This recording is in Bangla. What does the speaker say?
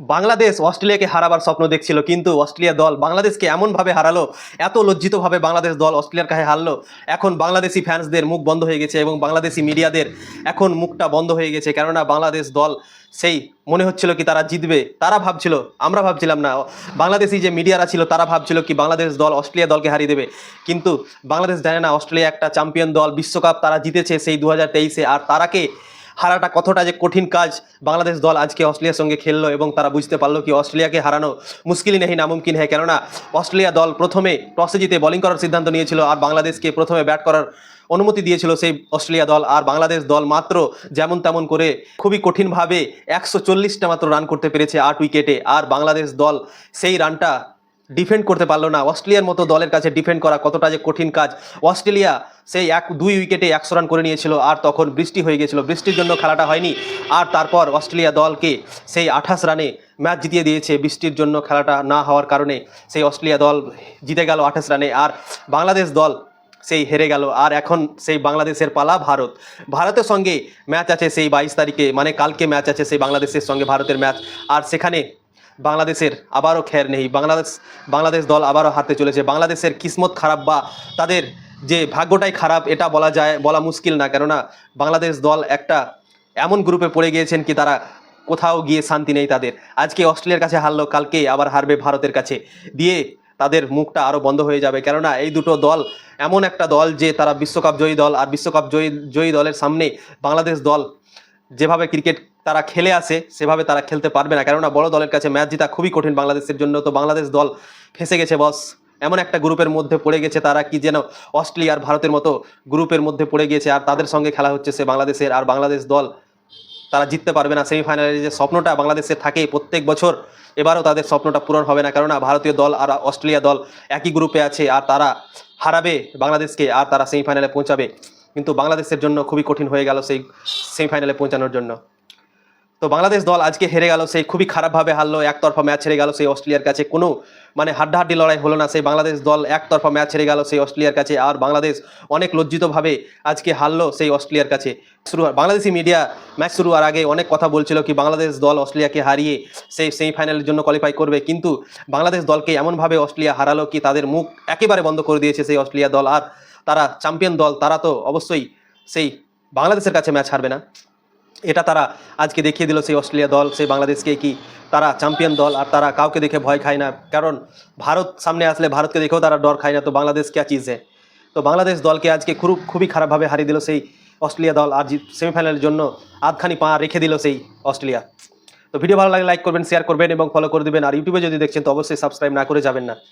বাংলাদেশ অস্ট্রেলিয়াকে হারাবার স্বপ্ন দেখছিল, কিন্তু অস্ট্রেলিয়া দল বাংলাদেশকে এমনভাবে হারালো, এত লজ্জিতভাবে বাংলাদেশ দল অস্ট্রেলিয়ার কাছে হারলো। এখন বাংলাদেশি ফ্যান্সদের মুখ বন্ধ হয়ে গেছে এবং বাংলাদেশি মিডিয়াদের এখন মুখটা বন্ধ হয়ে গেছে, কেননা বাংলাদেশ দল সেই মনে হচ্ছিল কি তারা জিতবে, তারা ভাবছিল, আমরা ভাবছিলাম না। বাংলাদেশি যে মিডিয়ারা ছিল, তারা ভাবছিল কি বাংলাদেশ দল অস্ট্রেলিয়া দলকে হারিয়ে দেবে। কিন্তু বাংলাদেশ জানে না, অস্ট্রেলিয়া একটা চ্যাম্পিয়ন দল, বিশ্বকাপ তারা জিতেছে সেই দু হাজার তেইশে, আর তারাকে হারাটা কতটা যে কঠিন কাজ বাংলাদেশ দল আজকে অস্ট্রেলিয়ার সঙ্গে খেললো এবং তারা বুঝতে পারল কি অস্ট্রেলিয়াকে হারানো মুশকিলই নেই, নামুমকিন হয় কেননা অস্ট্রেলিয়া দল প্রথমে টসে জিতে বোলিং করার সিদ্ধান্ত নিয়েছিল আর বাংলাদেশকে প্রথমে ব্যাট করার অনুমতি দিয়েছিল সেই অস্ট্রেলিয়া দল। আর বাংলাদেশ দল মাত্র যেমন তেমন করে খুবই কঠিনভাবে একশো চল্লিশটা মাত্র রান করতে পেরেছে আট উইকেটে আর বাংলাদেশ দল সেই রানটা ডিফেন্ড করতে পারল না। অস্ট্রেলিয়ার মতো দলের কাছে ডিফেন্ড করা কতটা যে কঠিন কাজ। অস্ট্রেলিয়া সেই এক, দুই উইকেটে একশো রান করে নিয়েছিল আর তখন বৃষ্টি হয়ে গেছিল। বৃষ্টির জন্য খেলাটা হয়নি। আর তারপর অস্ট্রেলিয়া দলকে সেই আঠাশ রানে ম্যাচ জিতিয়ে দিয়েছে। বৃষ্টির জন্য খেলাটা না হওয়ার কারণে সেই অস্ট্রেলিয়া দল জিতে গেল আঠাশ রানে আর বাংলাদেশ দল সেই হেরে গেল। আর এখন সেই বাংলাদেশের পালা ভারত। ভারতের সঙ্গে ম্যাচ আছে সেই বাইশ তারিখে। মানে কালকে ম্যাচ আছে সেই বাংলাদেশের সঙ্গে ভারতের ম্যাচ আর সেখানে বাংলাদেশের আবারও খের নেই। বাংলাদেশ বাংলাদেশ দল আবারও হারতে চলেছে। বাংলাদেশের কিসমত খারাপ বা তাদের যে ভাগ্যটাই খারাপ, এটা বলা যায়, বলা মুশকিল না। কেননা বাংলাদেশ দল একটা এমন গ্রুপে পড়ে গিয়েছেন কি তারা কোথাও গিয়ে শান্তি নেই তাদের। আজকে অস্ট্রেলিয়ার কাছে হারলো, কালকে আবার হারবে ভারতের কাছে। দিয়ে তাদের মুখটা আরও বন্ধ হয়ে যাবে। কেননা এই দুটো দল এমন একটা দল যে তারা বিশ্বকাপ জয়ী দল। আর বিশ্বকাপ জয়ী জয়ী দলের সামনে বাংলাদেশ দল যেভাবে ক্রিকেট তারা খেলে আসে সেভাবে তারা খেলতে পারবে না। কেননা বড় দলের কাছে ম্যাচ জেতা খুবই কঠিন বাংলাদেশের জন্য। তো বাংলাদেশ দল ফেসে গেছে বস এমন একটা গ্রুপের মধ্যে পড়ে গেছে তারা কি যেন অস্ট্রেলিয়া আর ভারতের মতো গ্রুপের মধ্যে পড়ে গিয়েছে আর তাদের সঙ্গে খেলা হচ্ছে সে বাংলাদেশের। আর বাংলাদেশ দল তারা জিততে পারবে না। সেমিফাইনালে যে স্বপ্নটা বাংলাদেশের থাকে প্রত্যেক বছর, এবারও তাদের স্বপ্নটা পূরণ হবে না। কেননা ভারতীয় দল আর অস্ট্রেলিয়া দল একই গ্রুপে আছে। আর তারা হারাবে বাংলাদেশকে। আর তারা সেমিফাইনালে পৌঁছাবে। কিন্তু বাংলাদেশের জন্য খুবই কঠিন হয়ে গেল সেই সেমিফাইনালে পৌঁছানোর জন্য। তো বাংলাদেশ দল আজকে হেরে গেল সেই খুবই খারাপভাবে হারলো, একতরফা ম্যাচ হেরে গেল, সেই অস্ট্রেলিয়ার কাছে কোনো মানে হাড্ডাহাড্ডি লড়াই হলো না, সেই বাংলাদেশ দল একতরফা ম্যাচ হেরে গেল, সেই অস্ট্রেলিয়ার কাছে আর বাংলাদেশ অনেক লজ্জিতভাবে আজকে হারলো, সেই অস্ট্রেলিয়ার কাছে। শুরু বাংলাদেশি মিডিয়া ম্যাচ শুরু হওয়ার আগে অনেক কথা বলছিল কি বাংলাদেশ দল অস্ট্রেলিয়াকে হারিয়ে সেই সেমিফাইনালের জন্য কোয়ালিফাই করবে, কিন্তু বাংলাদেশ দলকে এমনভাবে অস্ট্রেলিয়া হারালো কি তাদের মুখ একেবারে বন্ধ করে দিয়েছে সেই অস্ট্রেলিয়া দল, আর তারা চ্যাম্পিয়ন দল, তারা তো অবশ্যই সেই বাংলাদেশের কাছে ম্যাচ হারবে না। এটা তারা আজকে দেখিয়ে দিল সেই অস্ট্রেলিয়া দল, সেই বাংলাদেশকে কি তারা চ্যাম্পিয়ন দল আর তারা কাউকে দেখে ভয় খায় না। কারণ ভারত সামনে আসলে ভারতকে দেখেও তারা ডর খায় না। তো বাংলাদেশ কে চিজ তো বাংলাদেশ দলকে আজকে খুব, খুবই খারাপভাবে হারিয়ে দিল সেই অস্ট্রেলিয়া দল আর সেমিফাইনালের জন্য আধখানি পা রেখে দিল সেই অস্ট্রেলিয়া। তো ভিডিও ভালো লাগলে লাইক করবেন শেয়ার করবেন এবং ফলো করে দেবেন। আর ইউটিউবে যদি দেখছেন তো অবশ্যই সাবস্ক্রাইব না করে যাবেন না।